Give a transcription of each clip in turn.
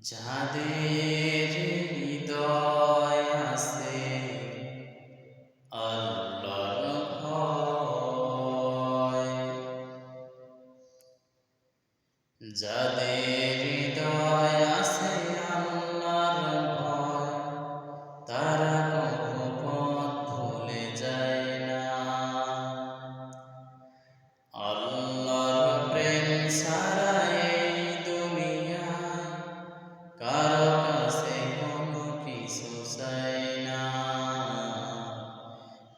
যাদের হৃদয় আছে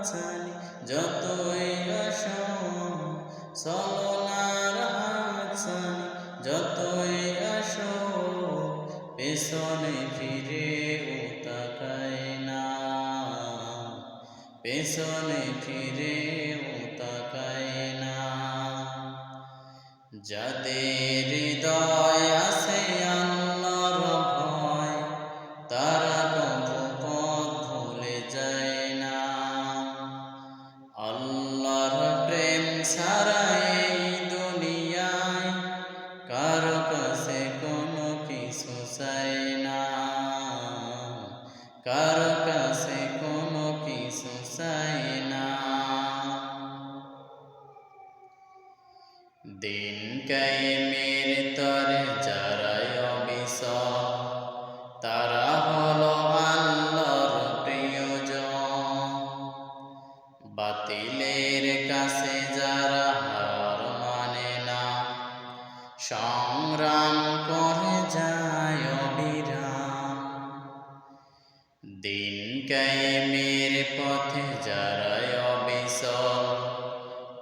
হাতছানি যতই আসো ছলনার হাতছানি যতই আসো পেছনে ফিরে তাকায় না। পেছনে ফিরে তাকায় না। যাদের হৃদয় কারও কাছে কোনো কিছু চাই না। দিন কায়েমের তরে যারাই অবিশ্বাস তারা হলো আল্লাহর প্রিয়জন। বাতিলের কাছে যারা হার মানে না, সংগ্রাম দিন কায়েমের পথে যারা অবিচল,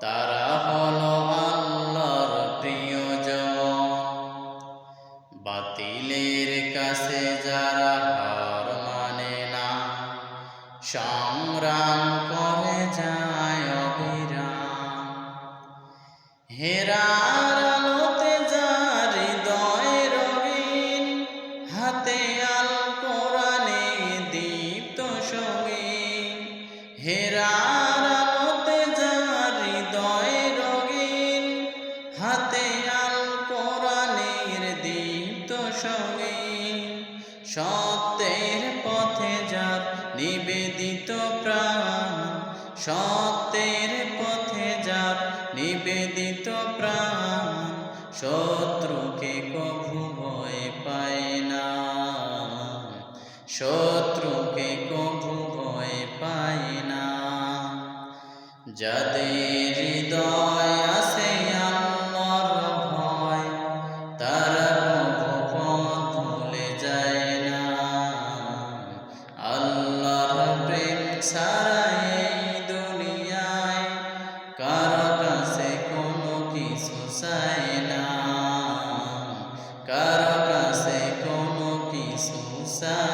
তারা হলো আল্লাহর প্রিয়জন। বাতিলের কাছে যারা হার মানে না, সংগ্রাম করে যায় অবিরাম। রঙিন, হাতে সত্যের পথে যার নিবেদিত প্রাণ, সত্যের পথে যার নিবেদিত প্রাণ, শত্রুকে কভু ভয় পায় না। শত্রুকে কভু ভয় পায় না। যাদের Sun.